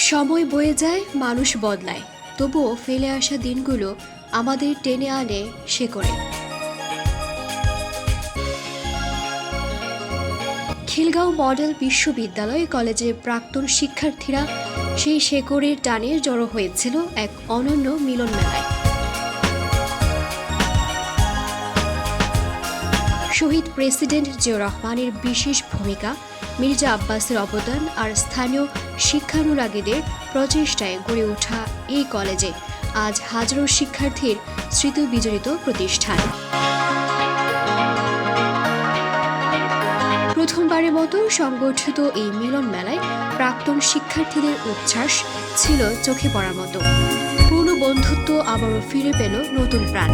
সময় বয়ে যায়, মানুষ বদলায়। তবুও ফেলে আসা দিনগুলো আমাদের টেনে আনে সে করে। খিলগাঁও মডেল বিশ্ববিদ্যালয় কলেজের প্রাক্তন শিক্ষার্থীরা সেই শেকড়ের টানে জড়ো হয়েছিল এক অনন্য মিলন মেলায় শহীদ প্রেসিডেন্ট জিয়াউর রহমানের বিশেষ ভূমিকা, মির্জা আব্বাসের অবদান আর স্থানীয় শিক্ষানুরাগীদের প্রচেষ্টায় গড়ে ওঠা এই কলেজে আজ হাজারো শিক্ষার্থীর স্মৃতি বিজড়িত প্রতিষ্ঠান। প্রথমবারের মতো সংগঠিত এই মিলন মেলায় প্রাক্তন শিক্ষার্থীদের উচ্ছ্বাস ছিল চোখে পড়ার মতো। পুরনো বন্ধুত্ব আবারও ফিরে পেল নতুন প্রাণ।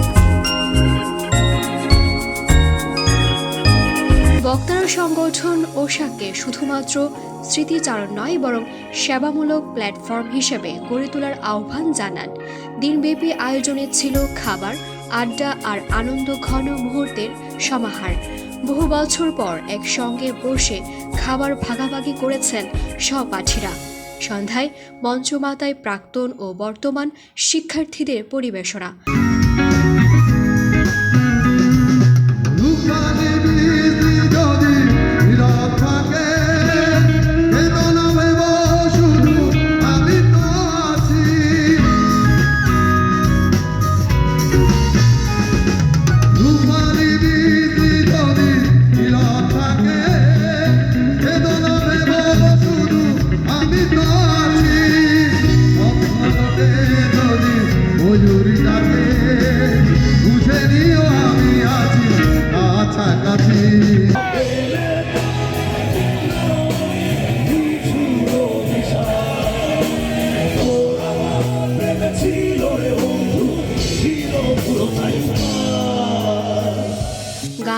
সংগঠন ওশাককে শুধুমাত্র স্মৃতিচারণ নয়, বরং সেবামূলক প্ল্যাটফর্ম হিসেবে গড়ে তোলার আহ্বান জানান। দিনব্যাপী আয়োজনে ছিল খাবার, আড্ডা আর আনন্দ ঘন মুহূর্তের সমাহার। বহু বছর পর একসঙ্গে বসে খাবার ভাগাভাগি করেছেন সহপাঠীরা। সন্ধ্যায় মঞ্চমাতায় প্রাক্তন ও বর্তমান শিক্ষার্থীদের পরিবেশনা।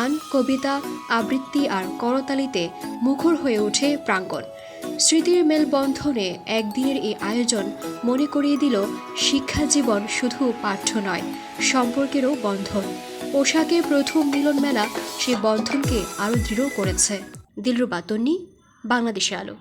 গান, কবিতা, আবৃত্তি আর করতালিতে মুখর হয়ে ওঠে প্রাঙ্গণ। স্মৃতির মেলবন্ধনে একদিনের এই আয়োজন মনে করিয়ে দিল শিক্ষা জীবন শুধু পাঠ্য নয়, সম্পর্কেরও বন্ধন। পোশাকের প্রথম মিলন মেলা সেই বন্ধনকে আরও দৃঢ় করেছে। দিলরুবা তন্নি, বাংলাদেশে আলো।